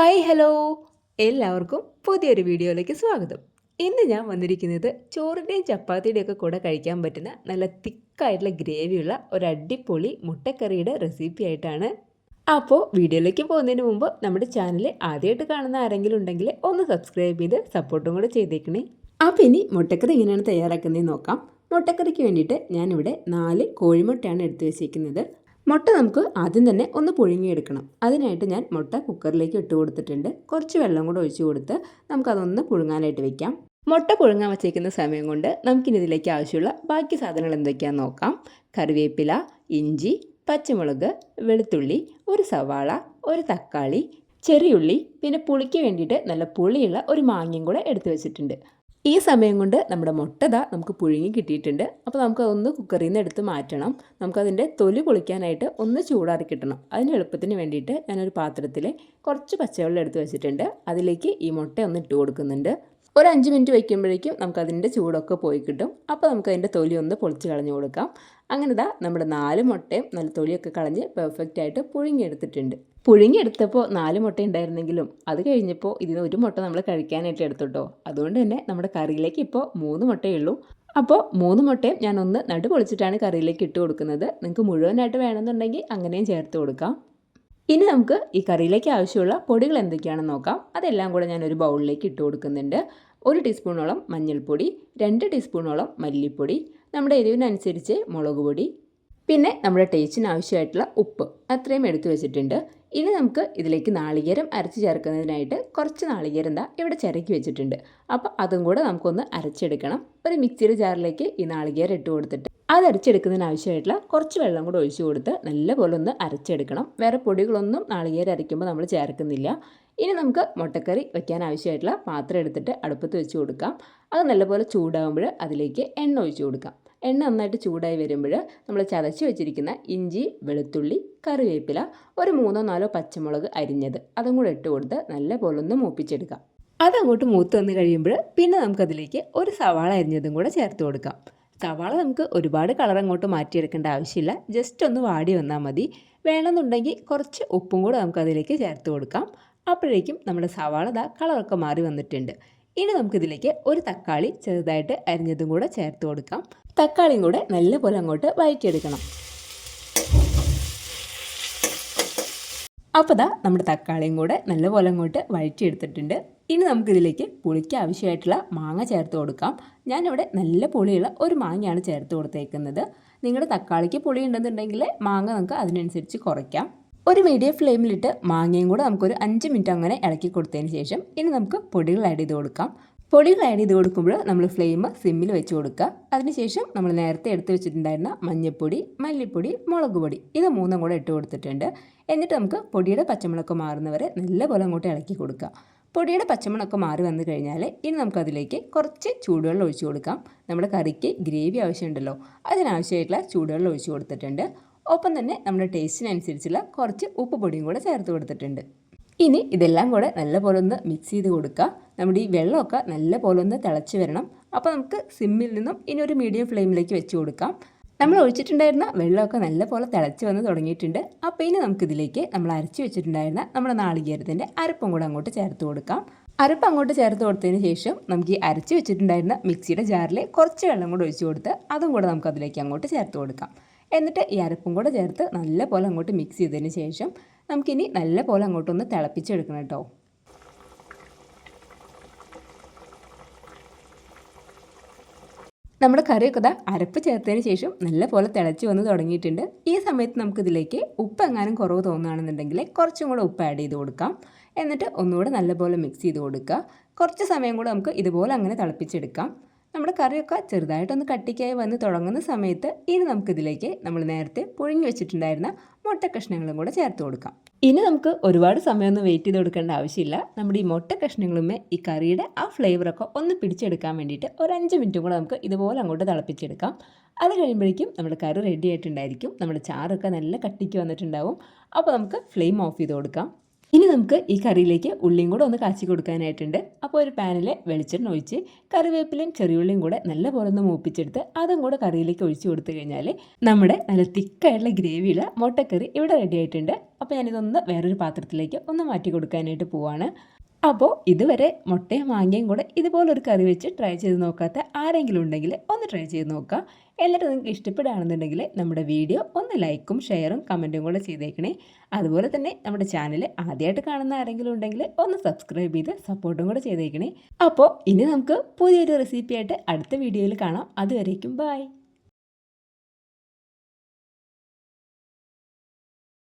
Hi hello എല്ലാവർക്കും പുതിയൊരു വീഡിയോയിലേക്ക് സ്വാഗതം. ഇന്ന് ഞാൻ വന്നിരിക്കുന്നത് ചോറിന്റെയും ചപ്പാത്തിയുടെയും ഒക്കെ കൂടെ കഴിക്കാൻ പറ്റുന്ന നല്ല തിക്കായിട്ടുള്ള ഗ്രേവിയുള്ള ഒരു അടിപൊളി മുട്ടക്കറിയുടെ റെസിപ്പി ആയിട്ടാണ്. അപ്പോൾ വീഡിയോയിലേക്ക് പോകുന്നതിന് മുമ്പ് നമ്മുടെ ചാനൽ ആദ്യമായിട്ട് കാണുന്ന ആരെങ്കിലും ഉണ്ടെങ്കിൽ ഒന്ന് സബ്സ്ക്രൈബ് ചെയ്ത് സപ്പോർട്ടും കൂടെ ചെയ്തേക്കണേ. അപ്പോൾ ഇനി മുട്ടക്കറി എങ്ങനെയാണ് തയ്യാറാക്കുന്നതെന്ന് നോക്കാം. മുട്ടക്കറിക്ക് വേണ്ടിയിട്ട് ഞാനിവിടെ നാല് കോഴിമുട്ടയാണ് എടുത്തു വെച്ചിരിക്കുന്നത് മുട്ട നമുക്ക് ആദ്യം തന്നെ ഒന്ന് പുഴുങ്ങിയെടുക്കണം. അതിനായിട്ട് ഞാൻ മുട്ട കുക്കറിലേക്ക് ഇട്ട് കൊടുത്തിട്ടുണ്ട്. കുറച്ച് വെള്ളം കൂടെ ഒഴിച്ചു കൊടുത്ത് നമുക്കതൊന്ന് പുഴുങ്ങാനായിട്ട് വെക്കാം. മുട്ട പുഴുങ്ങാൻ വച്ചേക്കുന്ന സമയം കൊണ്ട് നമുക്കിനി ഇതിലേക്ക് ആവശ്യമുള്ള ബാക്കി സാധനങ്ങൾ എന്തൊക്കെയാണെന്ന് നോക്കാം. കറിവേപ്പില ഇഞ്ചി പച്ചമുളക് വെളുത്തുള്ളി ഒരു സവാള ഒരു തക്കാളി ചെറിയുള്ളി പിന്നെ പുളിക്ക് വേണ്ടിയിട്ട് നല്ല പുളിയുള്ള ഒരു മാങ്ങയും കൂടെ എടുത്തു വെച്ചിട്ടുണ്ട്. ഈ സമയം കൊണ്ട് നമ്മുടെ മുട്ടത നമുക്ക് പുഴുങ്ങി കിട്ടിയിട്ടുണ്ട്. അപ്പോൾ നമുക്ക് അതൊന്ന് കുക്കറിൽ നിന്ന് എടുത്ത് മാറ്റണം. നമുക്കതിന്റെ തൊലി പൊളിക്കാനായിട്ട് ഒന്ന് ചൂടാറി കിട്ടണം. അതിന് എളുപ്പത്തിന് വേണ്ടിയിട്ട് ഞാനൊരു പാത്രത്തിൽ കുറച്ച് പച്ചവെള്ളം എടുത്ത് വെച്ചിട്ടുണ്ട്. അതിലേക്ക് ഈ മുട്ട ഒന്ന് ഇട്ട് കൊടുക്കുന്നുണ്ട്. ഒരു അഞ്ച് മിനിറ്റ് വയ്ക്കുമ്പോഴേക്കും നമുക്കതിന്റെ ചൂടൊക്കെ പോയി കിട്ടും. അപ്പോൾ നമുക്കതിന്റെ തൊലി ഒന്ന് പൊളിച്ച് കളഞ്ഞു കൊടുക്കാം. അങ്ങനെ ഇതാ നമ്മുടെ നാല് മുട്ടയും നല്ല തൊലിയൊക്കെ കളഞ്ഞ് പെർഫെക്റ്റ് ആയിട്ട് പുഴുങ്ങിയെടുത്തിട്ടുണ്ട്. പുഴുങ്ങിയെടുത്തപ്പോൾ നാല് മുട്ട ഉണ്ടായിരുന്നെങ്കിലും അത് കഴിഞ്ഞപ്പോൾ ഇതിന് ഒരു മുട്ട നമ്മൾ കഴിക്കാനായിട്ട് എടുത്തുട്ടോ. അതുകൊണ്ട് തന്നെ നമ്മുടെ കറിയിലേക്ക് ഇപ്പോൾ മൂന്ന് മുട്ടയുള്ളൂ അപ്പോൾ മൂന്ന് മുട്ടയും ഞാനൊന്ന് ഒന്ന് നടു പൊളിച്ചിട്ടാണ് കറിയിലേക്ക് ഇട്ട് കൊടുക്കുന്നത്. നിങ്ങൾക്ക് മുഴുവനായിട്ട് വേണമെന്നുണ്ടെങ്കിൽ അങ്ങനെയും ചേർത്ത് കൊടുക്കാം. ഇനി നമുക്ക് ഈ കറിയിലേക്ക് ആവശ്യമുള്ള പൊടികൾ എന്തൊക്കെയാണെന്ന് നോക്കാം. അതെല്ലാം കൂടെ ഞാൻ ഒരു ബൗളിലേക്ക് ഇട്ട് കൊടുക്കുന്നുണ്ട്. ഒരു ടീസ്പൂണോളം മഞ്ഞൾപ്പൊടി രണ്ട് ടീസ്പൂണോളം മല്ലിപ്പൊടി നമ്മുടെ എരിവിനനുസരിച്ച് മുളക് പൊടി പിന്നെ നമ്മുടെ ടേസ്റ്റിന് ആവശ്യമായിട്ടുള്ള ഉപ്പ് അത്രയും എടുത്തു വെച്ചിട്ടുണ്ട്. ഇനി നമുക്ക് ഇതിലേക്ക് നാളികേരം അരച്ച് ചേർക്കുന്നതിനായിട്ട് കുറച്ച് നാളികേരം എന്താ ഇവിടെ ചിരക്കി വെച്ചിട്ടുണ്ട്. അപ്പോൾ അതും കൂടെ നമുക്കൊന്ന് അരച്ചെടുക്കണം. ഒരു മിക്സിയുടെ ജാറിലേക്ക് ഈ നാളികേരം ഇട്ട് കൊടുത്തിട്ട് അത് അരച്ചെടുക്കുന്നതിന് ആവശ്യമായിട്ടുള്ള കുറച്ച് വെള്ളം കൂടെ ഒഴിച്ചു കൊടുത്ത് നല്ലപോലെ ഒന്ന് അരച്ചെടുക്കണം. വേറെ പൊടികളൊന്നും നാളികേരം അരയ്ക്കുമ്പോൾ നമ്മൾ ചേർക്കുന്നില്ല. ഇനി നമുക്ക് മുട്ടക്കറി വയ്ക്കാൻ ആവശ്യമായിട്ടുള്ള പാത്രം എടുത്തിട്ട് അടുപ്പത്ത് വെച്ച് കൊടുക്കാം. അത് നല്ലപോലെ ചൂടാകുമ്പോൾ അതിലേക്ക് എണ്ണ ഒഴിച്ചു കൊടുക്കാം. എണ്ണ നന്നായിട്ട് ചൂടായി വരുമ്പോൾ നമ്മൾ ചതച്ച് വെച്ചിരിക്കുന്ന ഇഞ്ചി വെളുത്തുള്ളി കറിവേപ്പില ഒരു മൂന്നോ നാലോ പച്ചമുളക് അരിഞ്ഞത് അതും കൂടെ ഇട്ട് കൊടുത്ത് നല്ലപോലെ ഒന്ന് മൂപ്പിച്ചെടുക്കാം. അതങ്ങോട്ട് മൂത്ത് വന്ന് കഴിയുമ്പോൾ പിന്നെ നമുക്കതിലേക്ക് ഒരു സവാള അരിഞ്ഞതും കൂടെ ചേർത്ത് കൊടുക്കാം. സവാള നമുക്ക് ഒരുപാട് കളർ അങ്ങോട്ട് മാറ്റിയെടുക്കേണ്ട ആവശ്യമില്ല. ജസ്റ്റ് ഒന്ന് വാടി വന്നാൽ മതി. വേണമെന്നുണ്ടെങ്കിൽ കുറച്ച് ഉപ്പും കൂടെ നമുക്ക് അതിലേക്ക് ചേർത്ത് കൊടുക്കാം. അപ്പോഴേക്കും നമ്മുടെ സവാള ദാ കളറൊക്കെ മാറി വന്നിട്ടുണ്ട്. ഇനി നമുക്കിതിലേക്ക് ഒരു തക്കാളി ചെറുതായിട്ട് അരിഞ്ഞതും കൂടെ ചേർത്ത് കൊടുക്കാം. തക്കാളിയും കൂടെ നല്ലപോലെ അങ്ങോട്ട് വഴറ്റിയെടുക്കണം. അപ്പോൾ ദാ നമ്മുടെ തക്കാളിയും കൂടെ നല്ലപോലെ അങ്ങോട്ട് വഴറ്റിയെടുത്തിട്ടുണ്ട്. ഇനി നമുക്കിതിലേക്ക് പുളിക്ക് ആവശ്യമായിട്ടുള്ള മാങ്ങ ചേർത്ത് കൊടുക്കാം. ഞാനിവിടെ നല്ല പുളിയുള്ള ഒരു മാങ്ങയാണ് ചേർത്ത് കൊടുത്തേക്കുന്നത്. നിങ്ങളുടെ തക്കാളിക്ക് പുളി ഉണ്ടെന്നുണ്ടെങ്കിൽ മാങ്ങ നമുക്ക് അതിനനുസരിച്ച് കുറയ്ക്കാം. ഒരു മീഡിയം ഫ്ലെയിമിലിട്ട് മാങ്ങയും കൂടെ നമുക്കൊരു അഞ്ച് മിനിറ്റ് അങ്ങനെ ഇളക്കി കൊടുത്തതിന് ശേഷം ഇനി നമുക്ക് പൊടികൾ ആഡ് ചെയ്ത് കൊടുക്കാം. പൊടികൾ ആഡ് ചെയ്ത് കൊടുക്കുമ്പോൾ നമ്മൾ ഫ്ലെയിം സിമ്മിൽ വെച്ച് കൊടുക്കുക. അതിനുശേഷം നമ്മൾ നേരത്തെ എടുത്ത് വെച്ചിട്ടുണ്ടായിരുന്ന മഞ്ഞൾപ്പൊടി മല്ലിപ്പൊടി മുളക് പൊടി ഇത് മൂന്നും കൂടെ ഇട്ട് കൊടുത്തിട്ടുണ്ട്. എന്നിട്ട് നമുക്ക് പൊടിയുടെ പച്ചമുളക് മാറുന്നവരെ നല്ലപോലെ അങ്ങോട്ട് ഇളക്കി കൊടുക്കുക. പൊടിയുടെ പച്ചമണമൊക്കെ മാറി വന്നു കഴിഞ്ഞാൽ ഇനി നമുക്കതിലേക്ക് കുറച്ച് ചൂടുവെള്ളം ഒഴിച്ചു കൊടുക്കാം. നമ്മുടെ കറിക്ക് ഗ്രേവി ആവശ്യമുണ്ടല്ലോ അതിനാവശ്യമായിട്ടുള്ള ചൂടുവെള്ളം ഒഴിച്ചു കൊടുത്തിട്ടുണ്ട്. ഒപ്പം തന്നെ നമ്മുടെ ടേസ്റ്റിനനുസരിച്ചുള്ള കുറച്ച് ഉപ്പ് പൊടിയും കൂടെ ചേർത്ത് കൊടുത്തിട്ടുണ്ട്. ഇനി ഇതെല്ലാം കൂടെ നല്ലപോലെ ഒന്ന് മിക്സ് ചെയ്ത് കൊടുക്കുക. നമ്മുടെ ഈ വെള്ളമൊക്കെ നല്ലപോലെ ഒന്ന് തിളച്ച് വരണം. അപ്പോൾ നമുക്ക് സിമ്മിൽ നിന്നും ഇനി ഒരു മീഡിയം ഫ്ലെയിമിലേക്ക് വെച്ച് കൊടുക്കാം. നമ്മൾ ഒഴിച്ചിട്ടുണ്ടായിരുന്ന വെള്ളമൊക്കെ നല്ലപോലെ തിളച്ച് വന്ന് തുടങ്ങിയിട്ടുണ്ട്. അപ്പോൾ ഇനി നമുക്കിതിലേക്ക് നമ്മൾ അരച്ച് വെച്ചിട്ടുണ്ടായിരുന്ന നമ്മുടെ നാളികേരത്തിന്റെ അരപ്പും കൂടെ അങ്ങോട്ട് ചേർത്ത് കൊടുക്കാം. അരപ്പ് അങ്ങോട്ട് ചേർത്ത് കൊടുത്തതിന് ശേഷം നമുക്ക് ഈ അരച്ച് വെച്ചിട്ടുണ്ടായിരുന്ന മിക്സിയുടെ ജാറിൽ കുറച്ച് വെള്ളം കൂടെ ഒഴിച്ച് കൊടുത്ത് അതും കൂടെ നമുക്ക് അതിലേക്ക് അങ്ങോട്ട് ചേർത്ത് കൊടുക്കാം. എന്നിട്ട് ഈ അരപ്പും കൂടെ ചേർത്ത് നല്ല പോലെ അങ്ങോട്ട് മിക്സ് ചെയ്തതിന് ശേഷം നമുക്കിനി നല്ല പോലെ അങ്ങോട്ടൊന്ന് തിളപ്പിച്ചെടുക്കണം കേട്ടോ. നമ്മുടെ കറിയൊക്കെ ദാ അരപ്പ് ചേർത്തതിന് ശേഷം നല്ല പോലെ തിളച്ച് വന്ന് തുടങ്ങിയിട്ടുണ്ട്. ഈ സമയത്ത് നമുക്കിതിലേക്ക് ഉപ്പ് എങ്ങാനും കുറവ് തോന്നുകയാണെന്നുണ്ടെങ്കിൽ കുറച്ചും കൂടെ ഉപ്പ് ആഡ് ചെയ്ത് കൊടുക്കാം. എന്നിട്ട് ഒന്നുകൂടെ നല്ലപോലെ മിക്സ് ചെയ്ത് കൊടുക്കുക. കുറച്ച് സമയം കൂടെ നമുക്ക് ഇതുപോലെ അങ്ങനെ തിളപ്പിച്ചെടുക്കാം. നമ്മുടെ കറിയൊക്കെ ചെറുതായിട്ടൊന്ന് കട്ടിക്കായി വന്ന് തുടങ്ങുന്ന സമയത്ത് ഇനി നമുക്കിതിലേക്ക് നമ്മൾ നേരത്തെ പുഴുങ്ങി വെച്ചിട്ടുണ്ടായിരുന്ന മുട്ട കഷ്ണങ്ങളും കൂടെ ചേർത്ത് കൊടുക്കാം. ഇനി നമുക്ക് ഒരുപാട് സമയമൊന്നും വെയിറ്റ് ചെയ്ത് കൊടുക്കേണ്ട ആവശ്യമില്ല. നമ്മുടെ ഈ മുട്ട കഷ്ണങ്ങളുമേ ഈ കറിയുടെ ആ ഫ്ലേവറൊക്കെ ഒന്ന് പിടിച്ചെടുക്കാൻ വേണ്ടിയിട്ട് ഒരു അഞ്ച് മിനിറ്റും കൂടെ നമുക്ക് ഇതുപോലെ അങ്ങോട്ട് തിളപ്പിച്ചെടുക്കാം. അത് കഴിയുമ്പോഴേക്കും നമ്മുടെ കറി റെഡി ആയിട്ടുണ്ടായിരിക്കും. നമ്മുടെ ചാറൊക്കെ നല്ല കട്ടിക്ക് വന്നിട്ടുണ്ടാവും. അപ്പോൾ നമുക്ക് ഫ്ലെയിം ഓഫ് ചെയ്ത് കൊടുക്കാം. ഇനി നമുക്ക് ഈ കറിയിലേക്ക് ഉള്ളിയും കൂടെ ഒന്ന് കാച്ചി കൊടുക്കാനായിട്ടുണ്ട്. അപ്പോൾ ഒരു പാനിൽ വെളിച്ചെണ്ണ ഒഴിച്ച് കറിവേപ്പിലയും ചെറിയുള്ളിയും കൂടെ നല്ലപോലെ ഒന്ന് മൂപ്പിച്ചെടുത്ത് അതും കൂടെ കറിയിലേക്ക് ഒഴിച്ചു കൊടുത്തു കഴിഞ്ഞാൽ നമ്മുടെ നല്ല തിക്കായിട്ടുള്ള ഗ്രേവിയുള്ള മുട്ടക്കറി ഇവിടെ റെഡി ആയിട്ടുണ്ട്. അപ്പോൾ ഞാനിതൊന്ന് വേറൊരു പാത്രത്തിലേക്ക് ഒന്ന് മാറ്റി കൊടുക്കാനായിട്ട് പോവാണ്. അപ്പോൾ ഇതുവരെ മുട്ടയും മാങ്ങയും കൂടെ ഇതുപോലൊരു കറി വെച്ച് ട്രൈ ചെയ്ത് നോക്കാത്ത ആരെങ്കിലും ഉണ്ടെങ്കിൽ ഒന്ന് ട്രൈ ചെയ്ത് നോക്കുക എന്നിട്ട് നിങ്ങൾക്ക് ഇഷ്ടപ്പെടുകയാണെന്നുണ്ടെങ്കിൽ നമ്മുടെ വീഡിയോ ഒന്ന് ലൈക്കും ഷെയറും കമന്റും കൂടെ ചെയ്തേക്കണേ. അതുപോലെ തന്നെ നമ്മുടെ ചാനൽ ആദ്യമായിട്ട് കാണുന്ന ആരെങ്കിലും ഉണ്ടെങ്കിൽ ഒന്ന് സബ്സ്ക്രൈബ് ചെയ്ത് സപ്പോർട്ടും കൂടെ ചെയ്തേക്കണേ. അപ്പോൾ ഇനി നമുക്ക് പുതിയൊരു റെസിപ്പിയായിട്ട് അടുത്ത വീഡിയോയിൽ കാണാം. അതുവരേക്കും ബൈ